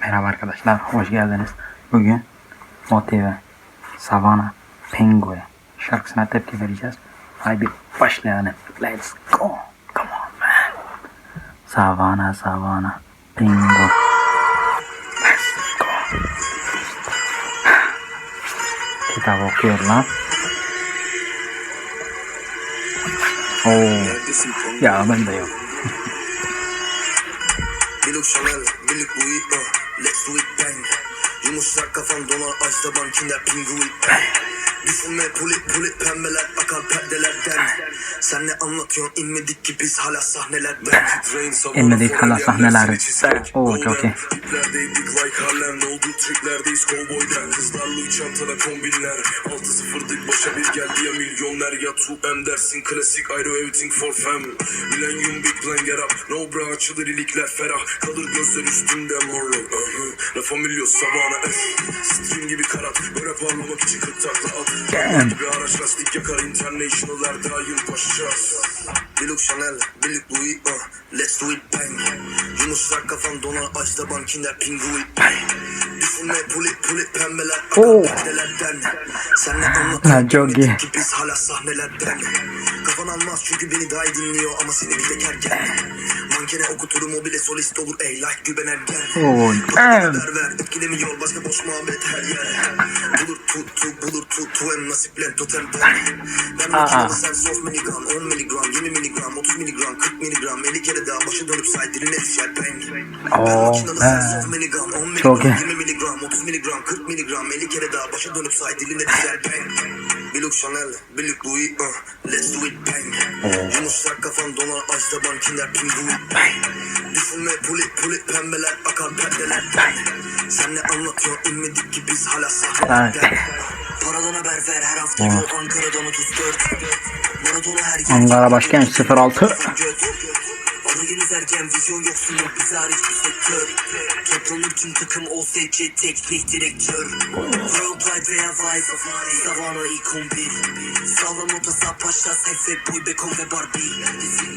Merhaba arkadaşlar, hoş geldiniz. Bugün Motive, Savana, Penguin şarkısına tepki vereceğiz. Haydi başlayalım. Let's go. Come on man. Savana, Savana, Penguin. Let's go. Kitap okuyor lan. Oo. Ya ben de yok. Biluk Chanel, Biluk Louis, let's do it bang Yumuşak kafam donar açta bankiler pingui Düşünme pulit pulit pembeler akar perdelerden. Sen ne anlatıyorsun? İnmedik ki biz hala sahnelerden. İnmedik hala sahnelerde. Oo, çok iyi. İplerdeydik like Harlem ne oldu? Triklerdeyiz kovboylar Kızlarla üç çantada kombinler 6-0'dık başa bir geldi ya milyoner ya 2M dersin klasik ayrı everything for fam. Millennium big plan get up. No bra açılır ilikler ferah. Kalır gözler üstünde morluk. La Familia Savana S Stream gibi karat. Böyle parlamak için 40 takla at Damn. Gibi araç lastik yakar international her daim koşacağız. Biluk Chanel, Biluk Louis, uh, let's do it bang. Yumuşak kafam donar açta bankiler pingui Düşünme pulit pulit pembeler akar perdelerden. Sen ne Lan anlatıyorsun çok iyi. biz hala sahnelerden. Kafan almaz çünkü beni daha iyi dinliyor ama seni bir tek ergen Mankene okuturum o bile solist olur ey like güben ergen. Haber ver etkilemiyor başka boş muhabbet her yer Bulur tut tut bulur tut tu em nasiplen totem ben Ben makinede sen sos miligram 10 miligram 20 miligram 30 miligram 40 miligram. 50 kere daha başa dönüp say diline düşer Ben Oo, makinede sen he. sos miligram 10 Çok miligram iyi. 20 miligram 30 miligram 40 miligram. 50 kere daha başa dönüp say diline düşer bang Biluk Chanel, Biluk Louis, uh, let's do it bang. Yumuşak kafam donar açta bankiler pingui Düşünme pulit pulit pembeler akar perdelerden Sen ne anlatıyorsun inmedik ki biz hala sahnelerden Paradan haber ver her hafta yol Ankara'dan 34 Maradona her Ankara başkent 06. Erken vizyon yoksun yok bize hariç bu sektör Toplanır tüm takım OSC teknik direktör Worldwide veya Vice Savana ilk 11 Sağlam orta sağ paşa Sefe Boy Beckham ve Barbie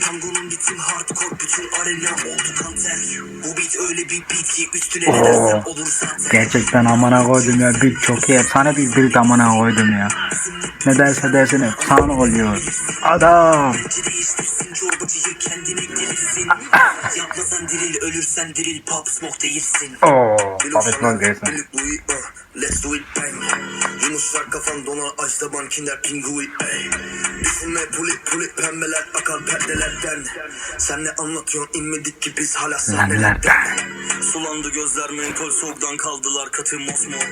Tangonun ritim hardcore bütün arena oldu kanter Bu beat öyle bir beat ki üstüne ne dersem olur zaten Gerçekten amına koydum ya. Bir çok iyi. Efsane bir bir amına koydum ya. Ne derse desin efsane oluyor. Adam. Yapmasan diril ölürsen diril pop smoke değilsin Oo. Vazgeçsin. Biluk Louis, uh, Let's do it bang Yumuşak kafam donar açta bankiler pingui ey. Düşünme pulit pulit pembeler akar perdelerden Sen ne anlatıyorsun inmedik ki biz hala sahnelerden Sulandı gözler menkol soğuktan kaldılar katı mosmor.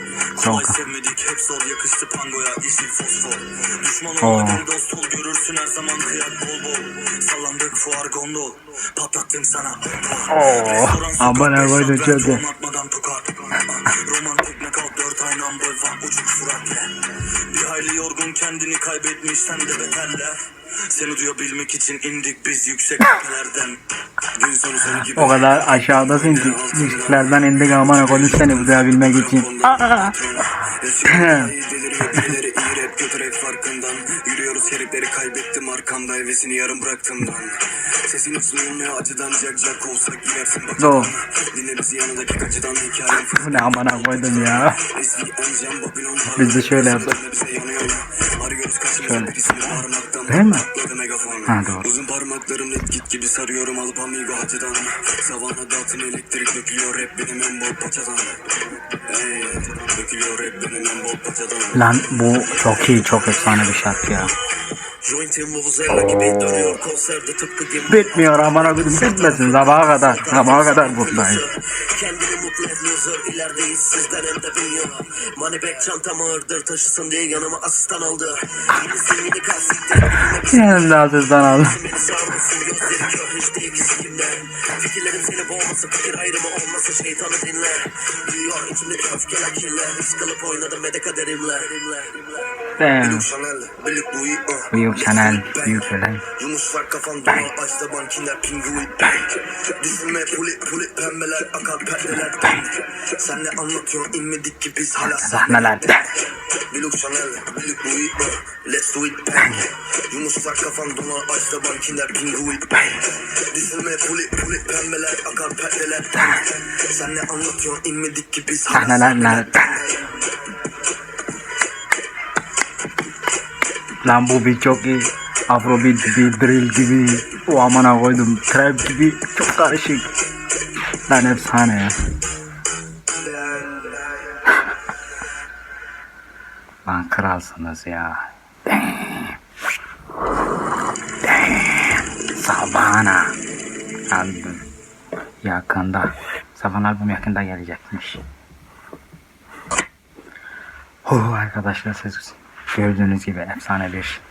Kolay sevmedik hep zor yakıştı pangoya yeşil fosfor. Düşman Oo. olma gel dost ol görürsün her zaman kıyak bol bol. Sallandık fuar gondol patlattım sana Oo, beş koydum şat, çok iyi. Romantik nakal dört ay number one uçuk suratla Bir hayli yorgun kendini kaybetmiş sen de beterler Seni duyabilmek için indik biz yüksek tepelerden Gün sonu seni gibi O kadar aşağıdasın ki yükseklerden indik amına koydum seni duyabilmek için. Yürüyoruz herifleri kaybettim arkamda hevesini yarım bıraktığımdan Sesin hiç duyulmuyor acıdan Jack Jack olsak girersin Doğru. bakadan Dinleriz yanındaki gacıdan hikayem Bu ne amına koydum ya. Biz de şöyle yaptık. Şöyle. Değil mi? Ha, doğru. Uzun parmaklarım net git gibi sarıyorum alıp amigo hacıdan Savana dağıtım elektrik dökülüyor rap benim en bol paçadan Lan bu çok iyi çok efsane bir şarkı ya. Jointim Vuvuzela gibi dönüyor. Konserde tıpkı gibi Bitmiyor amına koydum bitmesin. Sabaha kadar. Sabaha kadar buradayız. Kendini mutlu etmiyorsun. İlerdeyiz. Sizden hem de biliyor Moneybag çantam ağırdır taşısın diye yanıma asistan aldı. Yeni yeni kalsiktir senin de altından aldım. Fikirlerim seni boğmasa fikir ayrımı olmasa şeytanı dinle Büyüyor içimdeki öfkeler kirler Iskalıp oynadım ve de kaderimle Damn. Büyük Chanel, Büyük Chanel. Yunus var kafan duman açta bankiler pingüin Düşünme pulit pulit pembeler akar perdeler sen ne anlatıyorsun inmedik ki biz hala Sahneler bang. Biluk Chanel, Biluk Louis. Let's do it bang Yunus var kafan donar Açta ban kinder pingui bang Dizime puli puli pembeler akar perdeler Sen ne anlatıyorsun inmedik ki biz hala Sahneler nerede? Lan bu bir çok iyi. Afrobeat gibi, drill gibi, o amına koydum, trap gibi çok karışık. Lan efsane ya. kralsınız ya. Damn. Damn. Savana. Albüm. Yakında. Savana albüm yakında gelecekmiş. Oh, arkadaşlar siz gördüğünüz gibi efsane bir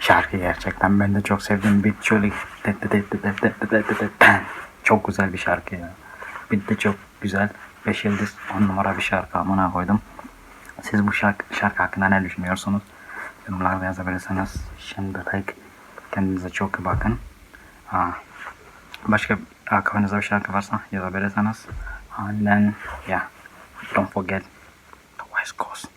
şarkı gerçekten. Ben de çok sevdim. Bir. Çok güzel bir şarkı ya. Bir de çok güzel. 5 yıldız 10 numara bir şarkı amına koydum. Siz bu şarkı, şarkı hakkında ne düşünüyorsunuz? Yorumlarda yazabilirsiniz. Şimdilik kendinize çok iyi bakın. Aa, başka kafanızda bir şarkı varsa yazabilirsiniz. And then, yeah, don't forget the West Coast.